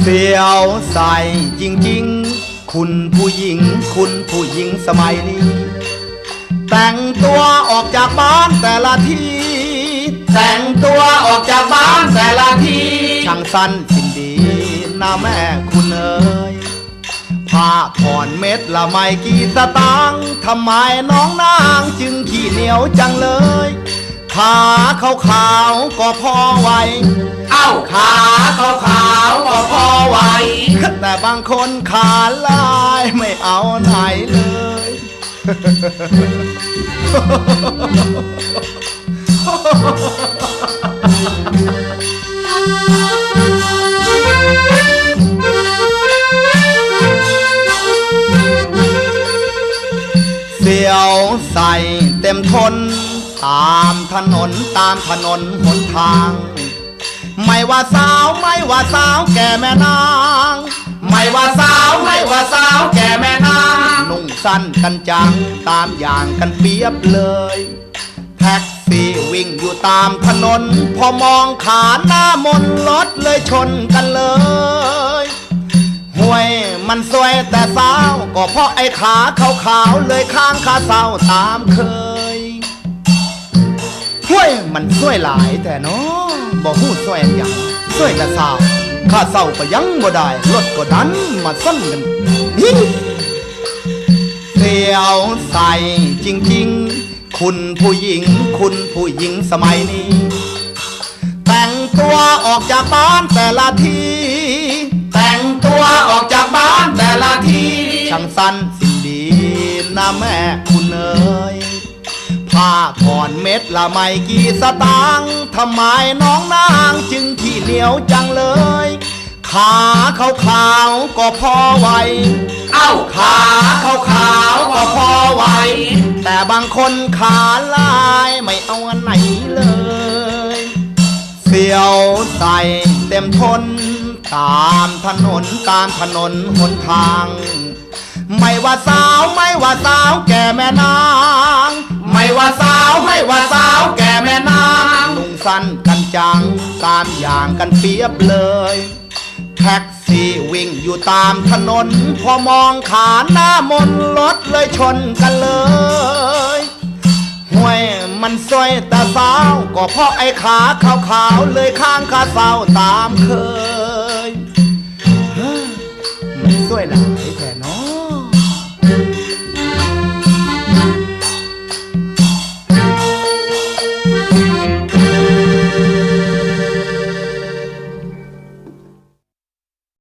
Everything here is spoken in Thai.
เสียวใส่จริงๆ คุณผู้หญิง คุณผู้หญิงสมัยนี้ แต่งตัวออกจากบ้านแต่ละทีแต่งตัวออกจากบ้านแต่ละทีช่างสั้นสินดีนะแม่คุณเอ๋ ยผ้าผ่อนเม็ดละไม่กี่สตางค์ทำไมน้องนางจึงขี้เหนียวจังเลยขาขาวๆก็พอไหว เอ้าขาขาวขาวๆก็พอไหว แต่บางคนขาลายไม่เอาไหนเลยเใส่เต็มทน ตามถนนตามถนนหนทาง ไม่ว่าสาวไม่ว่าสาวแก่แม่นาง ไม่ว่าสาวไม่ว่าสาวแก่แม่นางนุ่งสั้นกันจังตามอย่างกันเปียบเลยแท็กซี่วิ่งอยู่ตามถนน พอมองขาหน้ามนรถเลยชนกันเลยห่วย มันสวยแต่สาว ก็เพราะไอ้ขาขาวๆเลยข้างขาเศร้าตามเคยห่วยมันสวยหลายแต่เนาะบอกหูสวยอันหยังสวยแต่สาวข้าเศร้าก็ยังบ่ได้รถก็ดันมาซ่อนกันนี่เสียวใส่จริงๆ คุณผู้หญิง คุณผู้หญิงสมัยนี้ แต่งตัวออกจากบ้านแต่ละที งสั้นสิ้นดีนะแม่คุณเอ๋ยผ้าผ่อนเม็ดละไม่กี่สตางค์ทำไมน้องนางจึงขี้เหนียวจังเลย ขาขาวๆก็พอไหว เอ้าขาขาวขาวๆก็พอไหว แต่บางคนขาลายไม่เอาอันไหนเลย เสียวใส่เต็มทน ตามถนนตามถนนหนทาง ไม่ว่าสาวไม่ว่าสาวแก่แม่นาง ไม่ว่าสาวไม่ว่าสาวแก่แม่นางนุ่งสั้นกันจังตามอย่างกันเปียบเลยแท็กซี่วิ่งอยู่ตามถนน พอมองขาหน้ามนรถเลยชนกันเลยห่วยมันสวยแต่สาว ก็เพราะไอ้ขาขาวๆเลยข้างขาเศร้าตามเคยเฮ้ยมันสวยหลายแท่เนอ